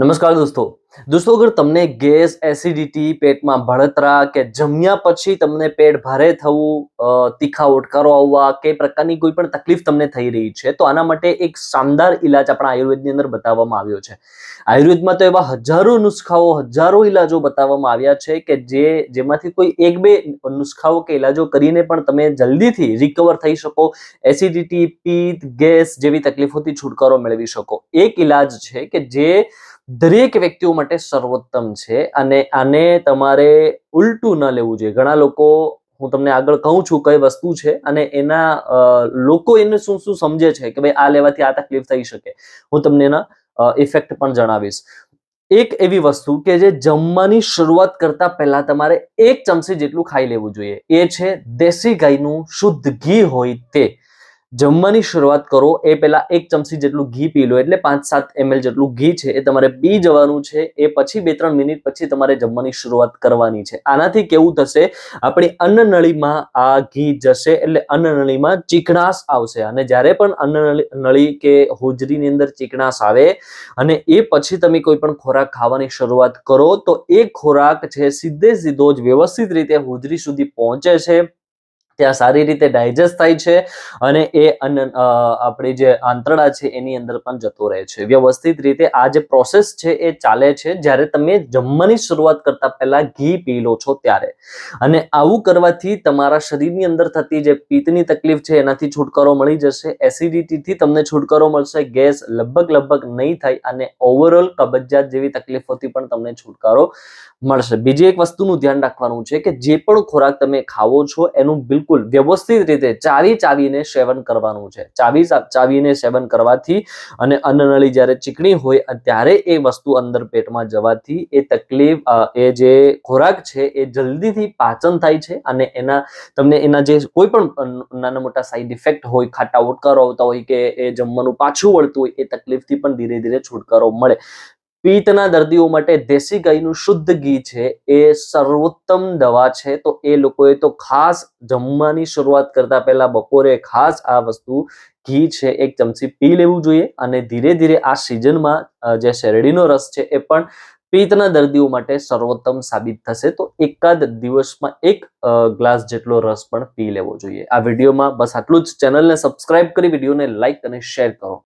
નમસ્કાર દોસ્તો દોસ્તો, અગર તમને ગેસ, એસિડિટી, પેટમાં બળતરા કે જમ્યા પછી તમને પેટ ભારે થવું તીખા ઓટકારો આવવા કે પ્રકારની કોઈ પણ તકલીફ તમને થઈ રહી છે, તો આના માટે એક શાનદાર ઈલાજ આપણા આયુર્વેદની અંદર બતાવવામાં આવ્યો છે. આયુર્વેદમાં તો એવા હજારો નુસ્ખાઓ, હજારો ઈલાજો બતાવવામાં આવ્યા છે કે જે, જેમાંથી કોઈ એક બે નુસ્ખાઓ કે ઈલાજો કરીને પણ તમે જલ્દીથી રિકવર થઈ શકો, એસિડિટી, પિત્ત, ગેસ જેવી તકલીફોથી છુટકારો મેળવી શકો. એક ઈલાજ છે કે જે દરેક વ્યક્તિઓ માટે સર્વોત્તમ છે અને આને તમારે ઉલટું ન લેવું જોઈએ. ઘણા લોકો, હું તમને આગળ કહું છું કઈ વસ્તુ છે અને એના લોકો એને શું શું સમજે છે કે ભાઈ આ લેવાથી આ તકલીફ થઈ શકે. હું તમને એના ઇફેક્ટ પણ જણાવીશ. એક એવી વસ્તુ કે જે જમવાની શરૂઆત કરતા પહેલા તમારે એક ચમચી જેટલું ખાઈ લેવું જોઈએ. એ છે દેશી ગાયનું શુદ્ધ ઘી હોય તે. જમવાની શરૂઆત કરો, એ પહેલાં એક ચમચી જેટલું ઘી પી લો, એટલે પાંચ સાત એમએલ જેટલું ઘી છે એ તમારે પી જવાનું છે, એ પછી બે ત્રણ મિનિટ પછી તમારે જમવાની શરૂઆત કરવાની છે. આનાથી કેવું થશે, આપણી અન્નનળીમાં આ ઘી જશે, એટલે અન્નનળીમાં ચીકણાશ આવશે. અને જ્યારે પણ અન્નનળી, નળી કે હોજરીની અંદર ચીકણાશ આવે, અને એ પછી તમે કોઈ પણ ખોરાક ખાવાની શરૂઆત કરો, તો એ ખોરાક છે સીધે સીધો જ વ્યવસ્થિત રીતે હોજરી સુધી પહોંચે છે. ત્યાં સારી રીતે ડાયજેસ્ટ થાય છે અને એ આપણી જે આંતરડા છે એની અંદર પણ જતો રહે છે. વ્યવસ્થિત રીતે આ જે પ્રોસેસ છે એ ચાલે છે. જ્યારે તમે જમવાની શરૂઆત કરતા પહેલા ઘી પી લો છો ત્યારે. અને આવું કરવાથી તમારા શરીરની અંદર થતી જે પિત્તની તકલીફ છે એનાથી છુટકારો મળી જશે. એસિડિટીથી તમને છુટકારો મળશે. ગેસ લગભગ લગભગ નહીં થાય અને ઓવરઓલ કબજિયાત જેવી તકલીફોથી પણ તમને છુટકારો મળશે. બીજી એક વસ્તુનું ધ્યાન રાખવાનું છે કે જે પણ ખોરાક તમે ખાવો છો એનું બિલકુલ વ્યવસ્થિત રીતે ચાવી ચાવીને સેવન કરવાનું છે. ચાવી ચાવીને સેવન કરવાથી અને અન્નનળી જ્યારે ચીકણી હોય ત્યારે એ વસ્તુ અંદર પેટમાં જવાથી એ તકલીફ એ જે ખોરાક છે એ જલ્દીથી પાચન થાય છે અને એના, તમને એના જે કોઈ પણ નાના મોટા સાઈડ ઇફેક્ટ હોય, ખાટા ઓટકારો આવતા હોય કે એ જમવાનું પાછું વળતું હોય એ તકલીફથી પણ ધીરે ધીરે છુટકારો મળે. પિત્તના દર્દીઓ માટે દેશી ગાયનું શુદ્ધ ઘી છે, એ સર્વોત્તમ દવા છે. તો એ લોકોએ તો ખાસ જમવાની શરૂઆત કરતા પહેલા બપોરે ખાસ આ વસ્તુ ઘી છે, એક ચમચી પી લેવું જોઈએ અને ધીરે ધીરે આ સિઝનમાં જે શેરડીનો રસ છે એ પણ પિત્તના દર્દીઓ માટે સર્વોત્તમ સાબિત થશે. તો એકાદ દિવસમાં એક ગ્લાસ જેટલો રસ પણ પી લેવો જોઈએ. આ વિડીયોમાં બસ આટલું જ. ચેનલને સબસ્ક્રાઇબ કરી, વિડીયોને લાઇક અને શેર કરો.